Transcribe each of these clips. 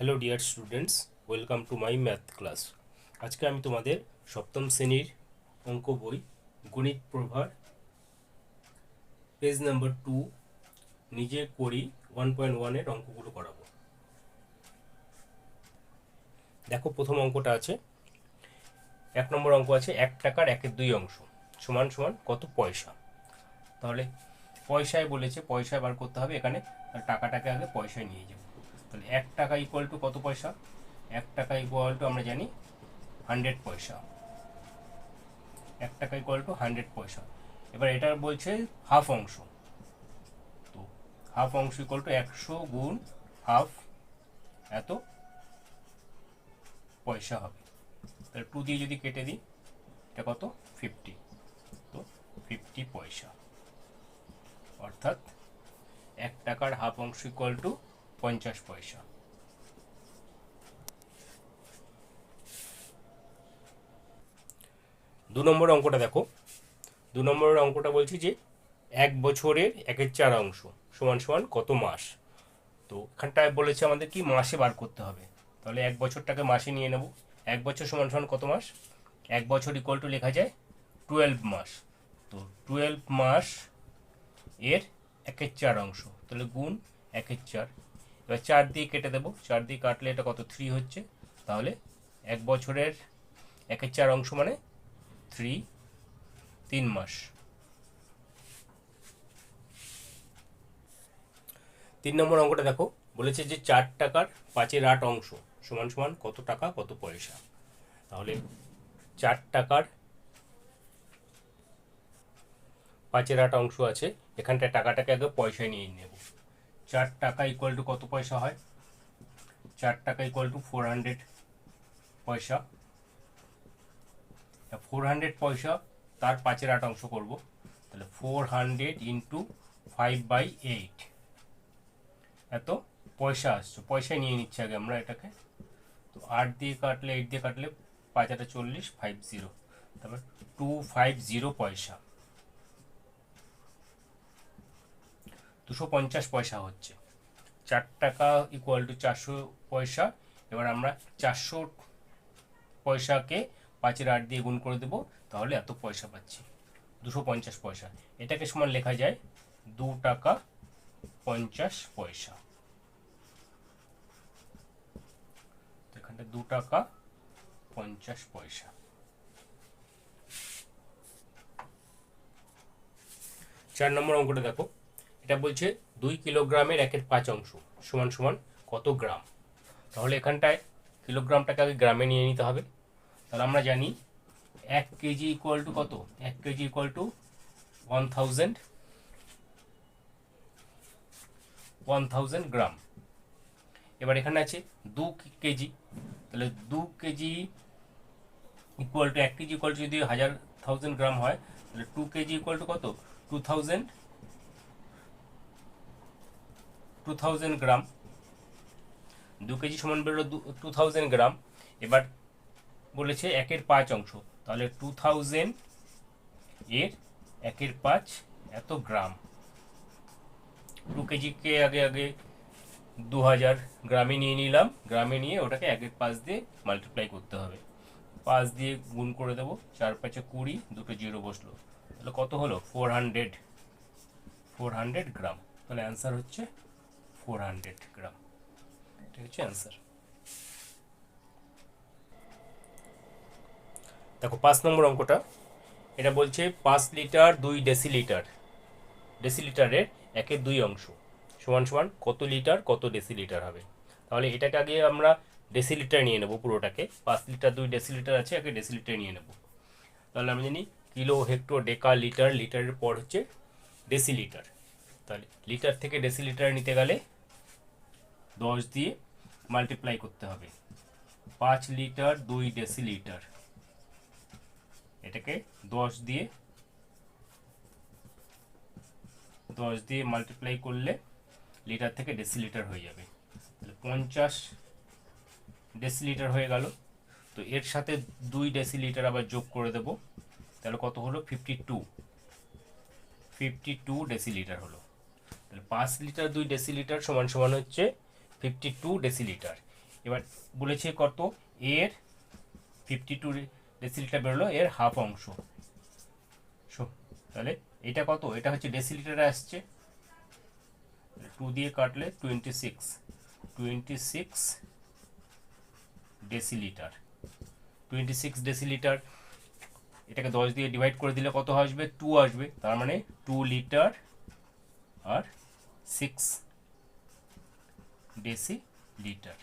Hello dear students welcome to my math class আজকে আমি তোমাদের সপ্তম শ্রেণির অঙ্ক বই, গণিত প্রভার পেজ নাম্বার টু নিজে করি ওয়ান পয়েন্ট ওয়ানের অঙ্কগুলো করাবো। দেখো, প্রথম অঙ্কটা আছে। এক নম্বর অঙ্ক আছে, এক টাকার একের দুই অংশ, সমান সমান কত পয়সা? তাহলে পয়সায় বলেছে পয়সায় বার করতে হবে, এখানে টাকাটাকে আগে পয়সায় নিয়ে যাব। তাহলে এক টাকা ইকুয়াল টু কত পয়সা? এক টাকা ইকুয়াল টু আমরা জানি হান্ড্রেড পয়সা। এক টাকা ইকুয়াল টু হান্ড্রেড পয়সা। এবার এটা বলছে হাফ অংশ। তো হাফ অংশ ইকুয়াল টু একশো গুণ হাফ এত পয়সা হবে। তাহলে টু দিয়ে যদি কেটে দিই, এটা কত? ফিফটি তো ফিফটি পয়সা। অর্থাৎ এক টাকার হাফ অংশ ইকুয়াল টু পঞ্চাশ পয়সা। দু নম্বর অঙ্কটা দেখো। দু নম্বরের অঙ্কটা বলছি যে, এক বছরের একের চার অংশ সমান সমান কত মাস? তো এখানটায় বলেছে আমাদের কি মাসে বার করতে হবে। তাহলে এক বছরটাকে মাসে নিয়ে নেব। এক বছর সমান সমান কত মাস? এক বছর ইকুয়াল টু লেখা যায় টুয়েলভ মাস। তো টুয়েলভ মাস এর একের চার অংশ। তাহলে গুণ একের চার। এবার চার দিয়ে কেটে দেবো। চার দিয়ে কাটলে এটা কত? থ্রি হচ্ছে। তাহলে এক বছরের একের চার অংশ মানে থ্রি তিন মাস। তিন নম্বর অঙ্কটা দেখো। বলেছে যে চার টাকার পাঁচের আট অংশ সমান সমান কত টাকা, কত পয়সা? তাহলে চার টাকার পাঁচের আট অংশ আছে। এখানটায় টাকাটাকে আগে পয়সায় নিয়ে নেব। চার টাকা ইকুয়াল টু কত পয়সা হয়? চার টাকা ইকুয়াল টু ফোর হান্ড্রেড পয়সা। ফোর হান্ড্রেড পয়সা তার পাঁচের আট অংশ করব। তাহলে four hundred into five by eight এত পয়সা আসছে পয়সায় নিয়ে নিচ্ছে আগে আমরা এটাকে। তো আট দিয়ে কাটলে এইট দিয়ে কাটলে পাঁচ আটা চল্লিশ ফাইভ জিরো তারপর টু ফাইভ জিরো পয়সা। দুশো পঞ্চাশ পয়সা হচ্ছে। চার টাকা ইকুয়াল টু চারশো পয়সা। এবার আমরা চারশো পয়সাকে পাঁচের আট দিয়ে গুণ করে দেবো, তাহলে এত পয়সা পাচ্ছি। দুশো পঞ্চাশ পয়সা। এটাকে সমান লেখা যায় দু টাকা পঞ্চাশ পয়সা। এখানটা দু টাকা পঞ্চাশ পয়সা। চার নম্বর অঙ্কটা দেখো। এটা বলছে দুই কিলোগ্রামের একের পাঁচ অংশ, সমান সমান কত গ্রাম? তাহলে এখানটায় কিলোগ্রামটাকে আগে গ্রামে নিয়ে নিতে হবে। তাহলে আমরা জানি এক কেজি ইকুয়াল টু কত? এক KG equal to one thousand one thousand gram. এবার এখানে আছে দু কেজি। তাহলে দু কেজি ইকুয়াল টু এক কেজি ইকুয়াল টু যদি হাজার থাউজেন্ড গ্রাম হয়, তাহলে টু কেজি ইকুয়াল টু কত? Two thousand two thousand gram. দু কেজি সমান বেরোলো টু থাউজেন্ড গ্রাম। এবার বলেছে একের পাঁচ অংশ। তাহলে টু থাউজেন্ড এর একের পাঁচ এত গ্রাম। টু কেজিকে আগে আগে দু হাজার গ্রামে নিয়ে নিলাম। গ্রামে নিয়ে ওটাকে একের পাঁচ দিয়ে মাল্টিপ্লাই করতে হবে। পাঁচ দিয়ে গুণ করে দেবো। চার পাঁচে কুড়ি, দুটো জিরো বসল। তাহলে কত হলো? Four hundred four hundred gram. তাহলে অ্যান্সার হচ্ছে ফোর হান্ড্রেড গ্রাম। এটা হচ্ছে অ্যান্সার দেখো পাঁচ নম্বর অঙ্কটা। এটা বলছে পাঁচ লিটার দুই ডেসিলিটার। ডেসিলিটারের একের দুই অংশ। সমান সমান কত লিটার কত ডেসিলিটার হবে। তাহলে এটাকে আগে আমরা ডেসিলিটার নিয়ে নেব পুরোটাকে। পাঁচ লিটার দুই ডেসিলিটার আছে আগে ডেসিলিটার নিয়ে নেব। তাহলে আমরা জানি কিলো হেক্টর ডেকা লিটার লিটারের পর হচ্ছে ডেসিলিটার। তাহলে লিটার থেকে ডেসিলিটার নিতে গেলে দশ দিয়ে মাল্টিপ্লাই করতে হবে। পাঁচ লিটার দুই ডেসিলিটার এটাকে দশ দিয়ে দশ দিয়ে মাল্টিপ্লাই করলে লিটার থেকে ডেসিলিটার হয়ে যাবে। তাহলে পঞ্চাশ ডেসিলিটার হয়ে গেল। তো এর সাথে দুই ডেসিলিটার আবার যোগ করে দেব। তাহলে কত হলো? Fifty two fifty two decilitre হলো। তাহলে পাঁচ লিটার দুই ডেসিলিটার সমান সমান হচ্ছে ফিফটি টু ডেসিলিটার এবার বলেছে কত? এর ফিফটি টু ডেসিলিটার বেরোলো, এর হাফ অংশ। শো- তাহলে এটা কত? এটা হচ্ছে ডেসিলিটারে আসছে। টু দিয়ে কাটলে twenty six twenty six decilitre twenty six decilitre এটাকে দশ দিয়ে ডিভাইড করে দিলে কত আসবে? টু আসবে। তার মানে টু লিটার আর six decilitre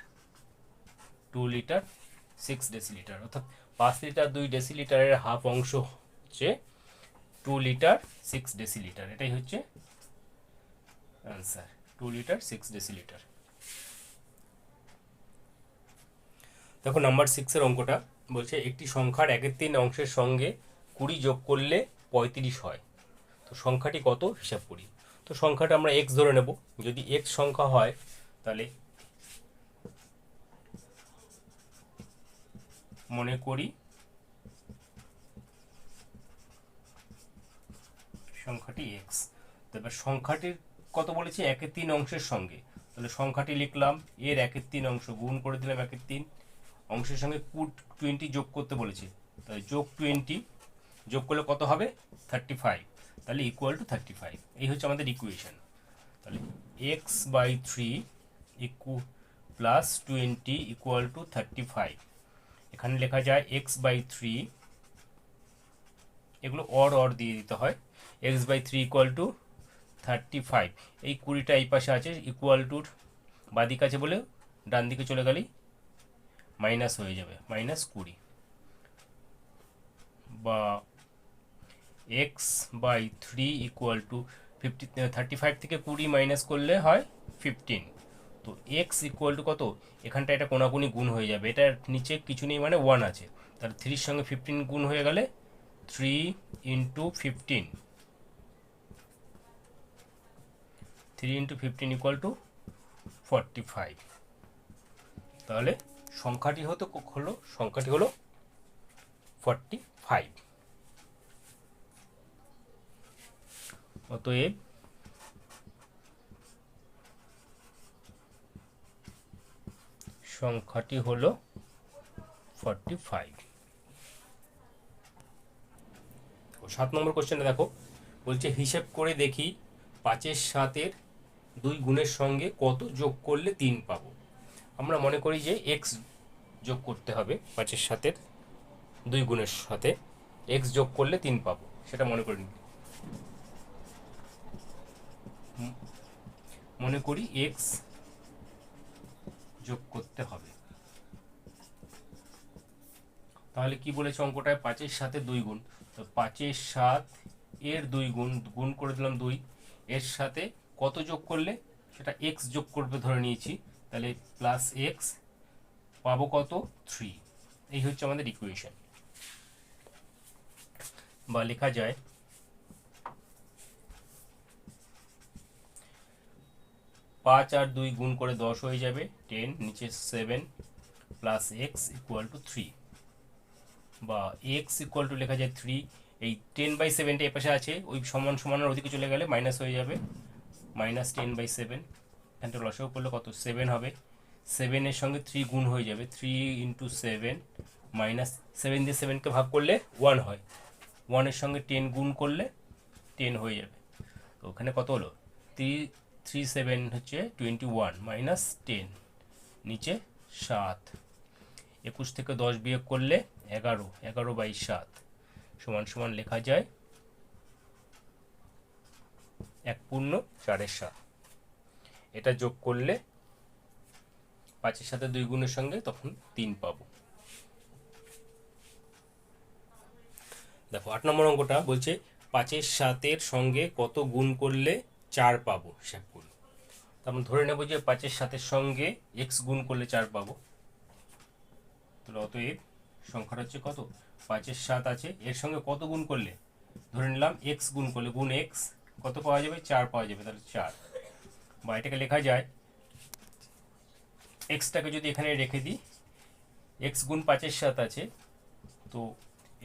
two litre six decilitre. অর্থাৎ পাঁচ লিটার, দুই ডেসিলিটারের হাফ অংশ হচ্ছে টু লিটার সিক্স ডেসিলিটার। এটাই হচ্ছে answer two litre six decilitre. দেখো নাম্বার সিক্সের অঙ্কটা বলছে, একটি সংখ্যার একের তিন অংশের সঙ্গে কুড়ি যোগ করলে পঁয়ত্রিশ হয়। তো সংখ্যাটি কত? হিসাব করি। তো সংখ্যাটা আমরা এক্স ধরে নেব। যদি এক্স সংখ্যা হয় তাহলে মনে করি সংখ্যাটি এক্স এবার সংখ্যাটির কত বলেছে? একের তিন অংশের সঙ্গে। তাহলে সংখ্যাটি লিখলাম, এর একের তিন অংশ, গুণ করে দিলাম একের তিন। অংশের সঙ্গে কুট টোয়েন্টি যোগ করতে বলেছে। তাহলে যোগ টোয়েন্টি যোগ করলে কত হবে? থার্টি ফাইভ তাহলে ইকুয়াল টু থার্টি ফাইভ এই হচ্ছে আমাদের ইকুয়েশন তাহলে x by three ইকু plus twenty equal to thirty five এখানে লেখা যায় এক্স বাই থ্রি এগুলো অর অর দিয়ে দিতে হয়। X by three equal to thirty five এই কুড়িটা এই পাশে আছে ইকুয়াল টুর বাদিক আছে বলে ডান দিকে চলে গেলেই মাইনাস হয়ে যাবে মাইনাস কুড়ি। বা x by three equal to fifty thirty five থেকে কুড়ি মাইনাস করলে হয় ফিফটিন তো এক্স ইকুয়াল টু কত? এখানটা এটা কোনাকুনি গুণ হয়ে যাবে। এটার নিচে কিছু নেই মানে ওয়ান আছে। তাহলে থ্রির সঙ্গে ফিফটিন গুণ হয়ে গেলে three into fifteen three into fifteen equal to forty five তাহলে সংখ্যাটি হতো হলো, সংখ্যাটি হলো ফর্টি ফাইভ অতএব সংখ্যাটি হলো ফর্টি ফাইভ সাত নম্বর কোশ্চেনটা দেখো। বলছে, হিসেব করে দেখি পাঁচের সাতের দুই গুণের সঙ্গে কত যোগ করলে তিন পাবো? আমরা মনে করি যে এক্স যোগ করতে হবে পাঁচের সাতের দুই গুণের সাথে। এক্স যোগ করলে তিন পাবো, সেটা মনে করি মনে করি এক্স যোগ করতে হবে। তাহলে কি বলেছে অঙ্কটায়? পাঁচের সাথে দুই গুণ। তো পাঁচের সাত এর দুই গুণ গুণ করে দিলাম দুই। এর সাথে কত যোগ করলে? সেটা এক্স যোগ করবে ধরে নিয়েছি। তাহলে প্লাস এক্স পাবো কত? থ্রি এই হচ্ছে আমাদের ইকুয়েশন বা লেখা যায় পাঁচ আর দুই গুণ করে দশ হয়ে যাবে, টেন নিচে seven plus x equal to three বা এক্স ইকুয়াল টু লেখা যায় থ্রি এই টেন বাই সেভেনটা এপাশে আছে, ওই সমান সমানের ওদিকে চলে গেলে মাইনাস হয়ে যাবে মাইনাস টেন বাই সেভেন এখানটা লসেও করলে কত? সেভেন হবে। সেভেনের সঙ্গে থ্রি গুণ হয়ে যাবে three into seven minus seven দিয়ে সেভেনকে ভাগ করলে ওয়ান হয়। ওয়ানের সঙ্গে টেন গুণ করলে টেন হয়ে যাবে। তো ওখানে কত হলো? থ্রি থ্রি সেভেন হচ্ছে টোয়েন্টি ওয়ান মাইনাস টেন নিচে সাত। একুশ থেকে দশ বিয়োগ করলে এগারো এগারো বাই সাত। সমান সমান লেখা যায় এক পূর্ণ চারের সাত। এটা যোগ করলে পাঁচের সাথে দুই গুণের সঙ্গে তখন তিন পাবো। দেখো, আট নম্বর অঙ্কটা বলছে পাঁচের সাতের সঙ্গে কত গুণ করলে চার পাবো হিসাব করুন তারপর ধরে নেব যে পাঁচের সাতের সঙ্গে এক্স গুণ করলে চার পাবো। তাহলে অতএব সংখ্যাটা হচ্ছে কত? পাঁচের সাত আছে। এর সঙ্গে কত গুণ করলে? ধরে নিলাম এক্স গুণ করলে গুণ এক্স কত পাওয়া যাবে? চার পাওয়া যাবে, তাহলে চার। বা এটাকে লেখা যায় এক্সটাকে যদি এখানে রেখে দিই এক্স গুণ পাঁচের সাত আছে, তো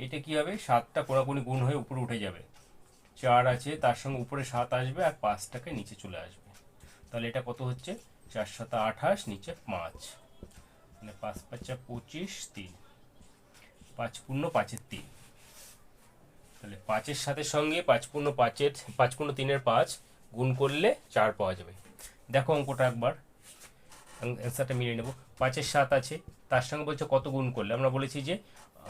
এটা কি হবে? সাতটা কোনাকুনি গুণ হয়ে উপরে উঠে যাবে। চার আছে, তার সঙ্গে উপরে সাত আসবে আর পাঁচটাকে নিচে চলে আসবে। তাহলে এটা কত হচ্ছে? চার সাত আঠাশ, নিচে পাঁচ। মানে পাঁচ পাঁচা পঁচিশ, তিন। পাঁচ পূর্ণ পাঁচের তিন। তাহলে পাঁচের সাথে সঙ্গে পাঁচ পূর্ণ পাঁচের, পাঁচ পূর্ণ তিনের পাঁচ গুণ করলে চার পাওয়া যাবে। দেখো অঙ্কটা একবার। অ্যান্সারটা মিলিয়ে নেব। পাঁচের সাত আছে, তার সঙ্গে বলছে কত গুণ করলে? আমরা বলেছি যে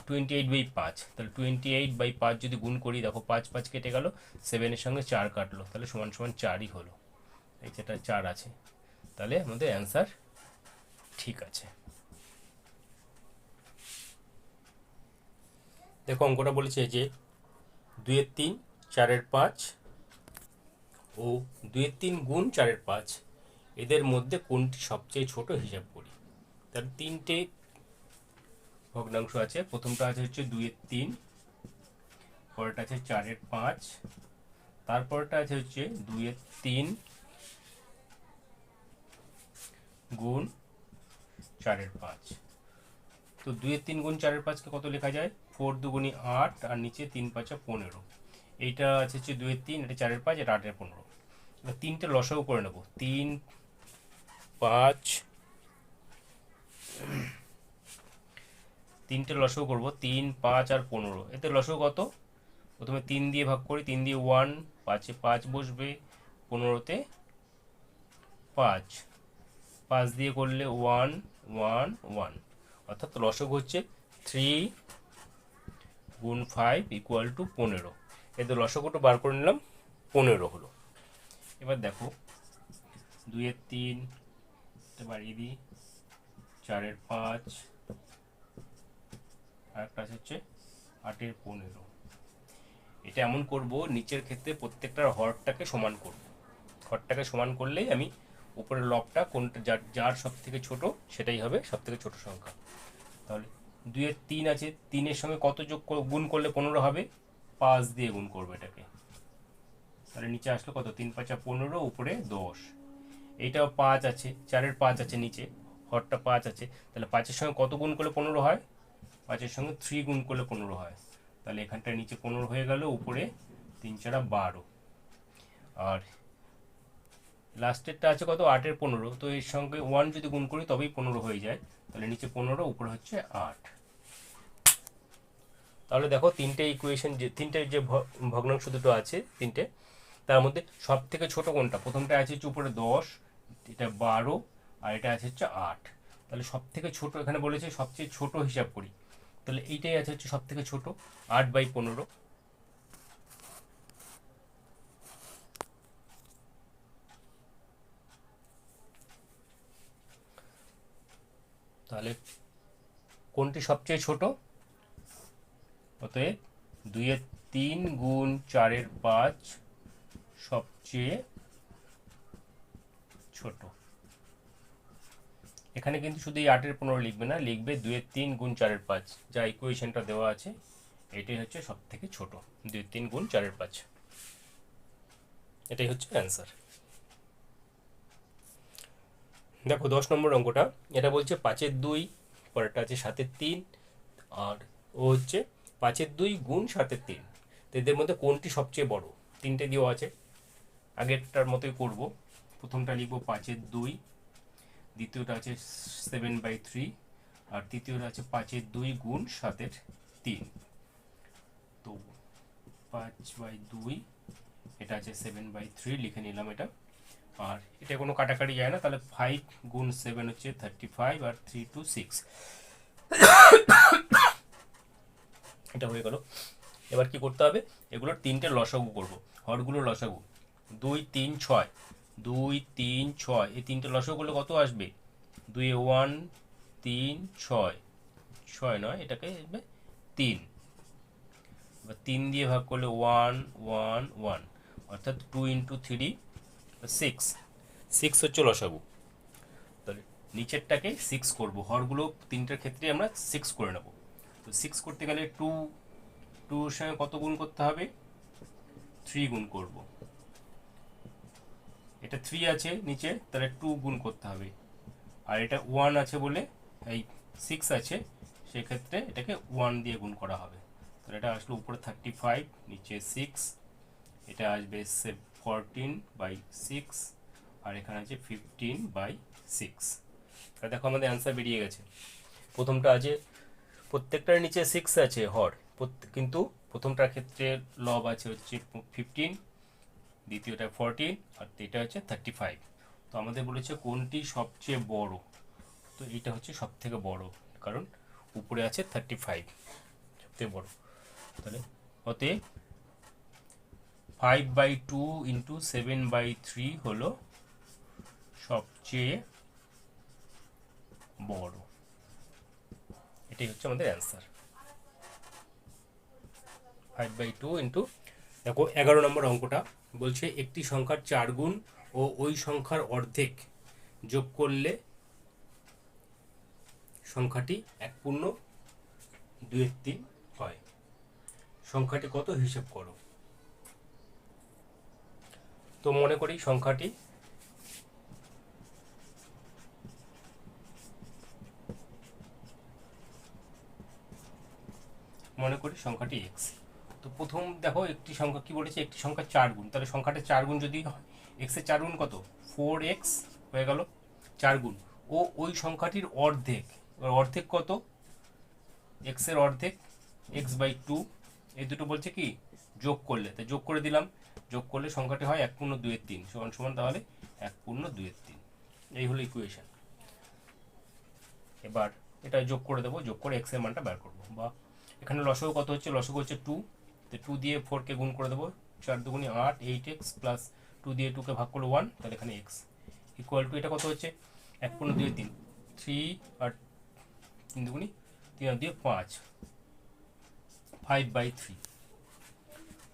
টোয়েন্টি এইট বাই পাঁচ তাহলে টোয়েন্টি এইট বাই পাঁচ যদি গুণ করি, দেখো পাঁচ পাঁচ কেটে গেল সেভেনের সঙ্গে চার কাটলো, তাহলে সমান সমান চারই হলো। এই যেটা চার আছে, তাহলে আমাদের অ্যান্সার ঠিক আছে। দেখো অঙ্কটা বলেছে যে দুইয়ের তিন, চারের পাঁচ, ও দুইয়ের তিন গুণ চারের পাঁচ, এদের মধ্যে কোনটি সবচেয়ে ছোট হিসাব করি? তার তিনটে ভগ্নাংশ আছে। প্রথমটা আছে হচ্ছে দুইয়ের তিন, পরেরটা আছে চারের পাঁচ, তারপরটা আছে হচ্ছে দুইয়ের তিন গুণ চারের পাঁচ। তো দুইয়ের তিন গুণ চারের পাঁচকে কত লেখা যায়? ফোর দুগুণি আট আর নিচে তিন পাঁচা পনেরো। এইটা আছে হচ্ছে দুইয়ের তিন, এটা চারের পাঁচ, এটা আটের পনেরো। তিনটে লসাও করে নেব। তিন, পাঁচ তিনটে লসাও করব, তিন, পাঁচ আর পনেরো। এতে লসাও কত? প্রথমে তিন দিয়ে ভাগ করি, তিন দিয়ে ওয়ান, পাঁচে পাঁচ বসবে, পনেরোতে পাঁচ। পাঁচ দিয়ে করলে ওয়ান ওয়ান ওয়ান। অর্থাৎ লসক হচ্ছে থ্রি গুণ ফাইভ ইকুয়াল টু পনেরো। এতে লসকটা বার করে নিলাম, পনেরো হলো। এবার দেখো, দুইয়ের তিন বাড়িয়ে দিই, চারের পাঁচ আর একটা আছে হচ্ছে আটের পনেরো। এটা এমন করব, নিচের ক্ষেত্রে প্রত্যেকটার হরটাকে সমান করব। হরটাকে সমান করলেই আমি উপরের লবটা কোনটা যার যার সব থেকে ছোট সেটাই হবে সব থেকে ছোট সংখ্যা। তাহলে দুইয়ের তিন আছে, তিনের সঙ্গে কত যোগ গুণ করলে পনেরো হবে? পাঁচ দিয়ে গুণ করব এটাকে। তাহলে নিচে আসলো কত? তিন পাঁচা পনেরো, উপরে দশ। এইটাও পাঁচ আছে, চারের পাঁচ আছে নিচে, হরটা পাঁচ আছে। তাহলে পাঁচের সঙ্গে কত গুণ করলে পনেরো হয়? পাঁচের সঙ্গে থ্রি গুণ করলে পনেরো হয়। তাহলে এখানটায় নিচে পনেরো হয়ে গেল, উপরে তিন চারা বারো। আর লাস্টেরটা আছে কত? আটের পনেরো। তো এর সঙ্গে ওয়ান যদি গুণ করি, তবেই পনেরো হয়ে যায়। তাহলে নিচে পনেরো, উপরে হচ্ছে আট। তাহলে দেখো, তিনটে ইকুয়েশন যে, তিনটে যে ভগ্নাংশ দুটো আছে, তিনটে, তার মধ্যে সব থেকে ছোট কোনটা? প্রথমটা আছে হচ্ছে উপরে দশ, এটা বারো, আর এটা আছে হচ্ছে আট। তাহলে সব থেকে ছোট, এখানে বলেছে সবচেয়ে ছোট হিসাব করি। তাহলে এইটাই আছে হচ্ছে সব থেকে ছোট, আট বাই পনেরো। তাহলে কোনটি সবচেয়ে ছোট? অতএব দুইয়ের তিন গুণ চারের পাঁচ সবচেয়ে ছোট। এখানে কিন্তু শুধু এই আটের পনেরো লিখবে না, লিখবে দুইয়ের তিন গুণ চারের পাঁচ। যা ইকুয়েশনটা দেওয়া আছে, এটাই হচ্ছে সব থেকে ছোট দুই তিন গুণ চারের পাঁচ। এটাই হচ্ছে অ্যান্সার দেখো, দশ নম্বর অঙ্কটা, এটা বলছে পাঁচের দুই, পরেরটা আছে সাতের তিন, আর ও হচ্ছে পাঁচের দুই গুণ সাতের তিন। তো এদের মধ্যে কোনটি সবচেয়ে বড়? তিনটে দেওয়া আছে, আগেরটার মতোই করব। প্রথমটা লিখব পাঁচের দুই দ্বিতীয়টা আছে সেভেন বাই থ্রি আর তৃতীয়টা আছে পাঁচের দুই গুণ সাতের তিন। তো পাঁচ বাই দুই, এটা আছে সেভেন বাই থ্রি লিখে নিলাম এটা। আর এটা কোনো কাটাকাটি যায় না, তাহলে ফাইভ গুণ সেভেন হচ্ছে থার্টি ফাইভ আর থ্রি টু সিক্স এটা হয়ে গেল। এবার কি করতে হবে? এগুলোর তিনটে লসাগু করব। হরগুলোর লসাগু। দুই, তিন, ছয়। দুই, তিন, ছয়। এই তিনটে লসাগু করলে কত আসবে? দুই, ওয়ান, তিন, ছয়। ছয় নয়, এটাকে আসবে তিন। এবার তিন দিয়ে ভাগ করলে ওয়ান ওয়ান ওয়ান। অর্থাৎ two into three, six. Six হচ্ছে লসাগু। তাহলে নিচেরটাকে সিক্স করব। হরগুলো তিনটার ক্ষেত্রে আমরা সিক্স করে নেব। তো সিক্স করতে গেলে টু, টুর সঙ্গে কত গুণ করতে হবে? থ্রি গুণ করব। এটা থ্রি আছে, নিচে তাহলে টু গুণ করতে হবে। আর এটা ওয়ান আছে বলে, এই সিক্স আছে, সেক্ষেত্রে এটাকে ওয়ান দিয়ে গুণ করা হবে। তাহলে এটা আসলো উপরে থার্টি ফাইভ নিচে সিক্স এটা আসবে ফোরটিন বাই সিক্স আর এখানে আছে ফিফটিন বাই সিক্স আর দেখো আমাদের অ্যান্সার বেরিয়ে গেছে। প্রথমটা আছে, প্রত্যেকটার নিচে সিক্স আছে, হর। কিন্তু প্রথমটার ক্ষেত্রে লব আছে হচ্ছে ফিফটিন দ্বিতীয়টা ফোরটিন আর এটা হচ্ছে থার্টি ফাইভ তো আমাদের বলেছে কোনটি সবচেয়ে বড়? তো এটা হচ্ছে সব থেকে বড়, কারণ উপরে আছে থার্টি ফাইভ সবথেকে বড়। তাহলে অতএব five by two into seven by three হলো সবচেয়ে বড়। এটাই হচ্ছে আমাদের answer five by two into দেখো এগারো নম্বর অঙ্কটা। বলছে, একটি সংখ্যার চার গুণ ও ওই সংখ্যার অর্ধেক যোগ করলে সংখ্যাটি এক পূর্ণ দুয়ের তিন হয়। সংখ্যাটি কত হিসেব করো? তো মনে করি সংখ্যাটি মনে করি সংখ্যাটি এক্স তো প্রথম দেখো একটি সংখ্যা কি বলেছে? একটি সংখ্যা চার গুণ। তাহলে সংখ্যাটা চার গুণ যদি হয় এক্সের চার গুণ কত? ফোর এক্স হয়ে গেল, চার গুণ। ও ওই সংখ্যাটির অর্ধেক। অর্ধেক কত? এক্সের অর্ধেক এক্স বাই টু এই দুটো বলছে কি? যোগ করলে। তো যোগ করে দিলাম। যোগ করলে সংখ্যাটি হয় এক পূর্ণ দুয়ের তিন। সমান সমান তাহলে এক পূর্ণ দুয়ের তিন। এই হলো ইকুয়েশন এবার এটা যোগ করে দেবো। যোগ করে এক্সের মানটা বের করব। বা এখানে লসগু কত হচ্ছে? লসগু হচ্ছে? টু তো টু দিয়ে ফোরকে গুণ করে দেবো। চার দুগুণি আট এইট এক্স প্লাস টু দিয়ে টুকে ভাগ করলে ওয়ান তাহলে এখানে এক্স ইকুয়াল টু এটা কত হচ্ছে? এক পূর্ণ দুই তিন। থ্রি আর তিন দুগুণি তিন আর দিয়ে পাঁচ। ফাইভ বাই থ্রি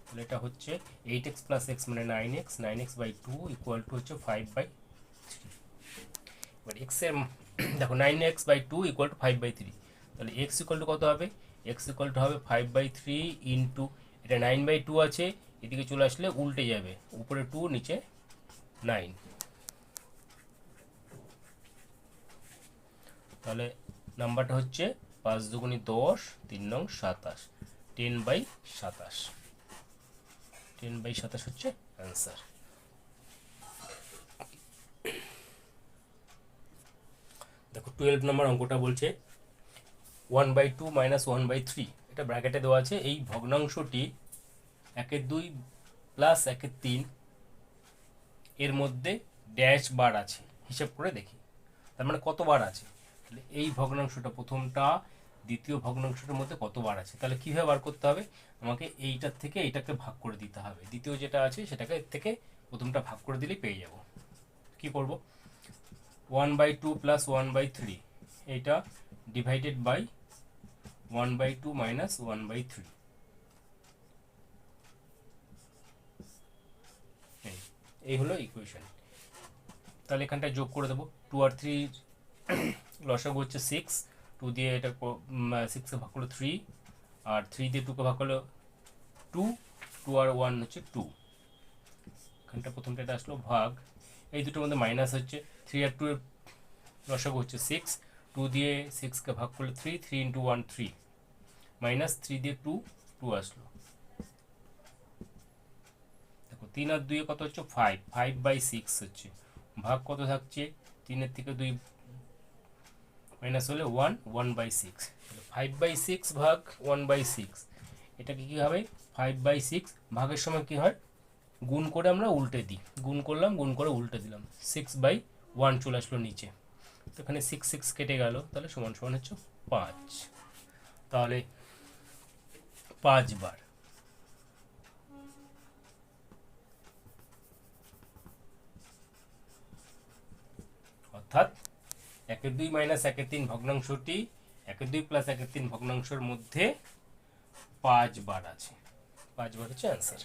তাহলে এটা হচ্ছে এইট এক্স প্লাস এক্স মানে nine x nine x by two equal to হচ্ছে ফাইভ বাই থ্রি এবার এক্সের দেখো nine x by two equal to five by three তাহলে এক্স ইকুয়াল টু কত হবে? এক্স ইকুয়াল টু হবে ফাইভ বাই থ্রি ইন্টু এটা নাইন বাই টু আছে, এদিকে চলে আসলে উল্টে যাবে। উপরে টু নিচে নাইন তাহলে নাম্বারটা হচ্ছে পাঁচ দুগুণি দশ, তিন নং সাতাশ। টেন বাই সাতাশ। টেন বাই সাতাশ হচ্ছে অ্যান্সার দেখো টুয়েলভ নম্বর অঙ্কটা বলছে one by two minus one by three এটা ব্র্যাকেটে দেওয়া আছে, এই ভগ্নাংশটি একের দুই প্লাস একের তিন এর মধ্যে ড্যাশ বার আছে। হিসাব করে দেখি। তার মানে কত বার আছে? তাহলে এই ভগ্নাংশটা প্রথমটা, দ্বিতীয় ভগ্নাংশটার মধ্যে কত বার আছে? তাহলে কীভাবে বার করতে হবে? আমাকে এইটার থেকে এইটাকে ভাগ করে দিতে হবে। দ্বিতীয় যেটা আছে, সেটাকে এর থেকে প্রথমটা ভাগ করে দিলেই পেয়ে যাব। কি করব? One by two plus one by three এইটা divided by one by two minus one by three এই হলো ইকুয়েশন তাহলে এখানটায় যোগ করে দেবো। টু আর থ্রি লসাগু হচ্ছে সিক্স টু দিয়ে এটা সিক্সে ভাগ করল থ্রি আর থ্রি দিয়ে টুকে ভাগ করল টু টু আর ওয়ান হচ্ছে টু এখানটা প্রথমটা এটা আসলো ভাগ। এই দুটোর মধ্যে মাইনাস হচ্ছে। থ্রি আর টু এর লসাগু হচ্ছে সিক্স টু দিয়ে সিক্সকে ভাগ করলে three three into one three minus three দিয়ে টু টু আসলো। দেখো, তিন আর দুইয়ে কত হচ্ছে? ফাইভ ফাইভ বাই সিক্স হচ্ছে। ভাগ কত থাকছে? তিনের থেকে দুই মাইনাস হলে one one by six five by six ভাগ ওয়ান বাই সিক্স এটাকে কী হবে? ফাইভ বাই সিক্স ভাগের সময় কী হয়? গুণ করে আমরা উল্টে দিই। গুণ করলাম, গুণ করে উল্টে দিলাম। সিক্স বাই ওয়ান চলে আসলো নিচে। এখানে সিক্স সিক্স কেটে গেল। তাহলে সমান সমান হচ্ছে পাঁচ। তাহলে পাঁচবার। অর্থাৎ একের দুই মাইনাস একের তিন ভগ্নাংশটি, একের দুই প্লাস একের তিন ভগ্নাংশের মধ্যে পাঁচবার আছে। পাঁচবার হচ্ছে অ্যান্সার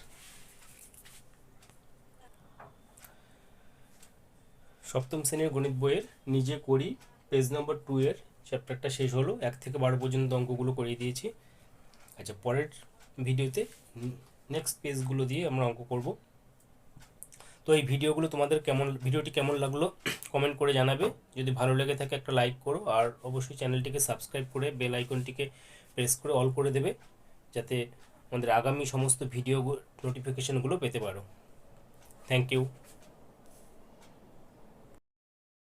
সপ্তম শ্রেণির গণিত বইয়ের নিজে করি পেজ নম্বর টু এর চ্যাপ্টারটা শেষ হলো, এক থেকে বারো পর্যন্ত অঙ্কগুলো করিয়ে দিয়েছি। আচ্ছা পরের ভিডিওতে নেক্সট পেজগুলো দিয়ে আমরা অঙ্ক করব। তো এই ভিডিওগুলো তোমাদের কেমন, ভিডিওটি কেমন লাগল কমেন্ট করে জানাবে। যদি ভালো লেগে থাকে একটা লাইক করো, আর অবশ্যই চ্যানেলটিকে সাবস্ক্রাইব করে বেল আইকনটিকে প্রেস করে অল করে দেবে, যাতে আমাদের আগামী সমস্ত ভিডিও নোটিফিকেশনগুলো পেতে পারো। Thank you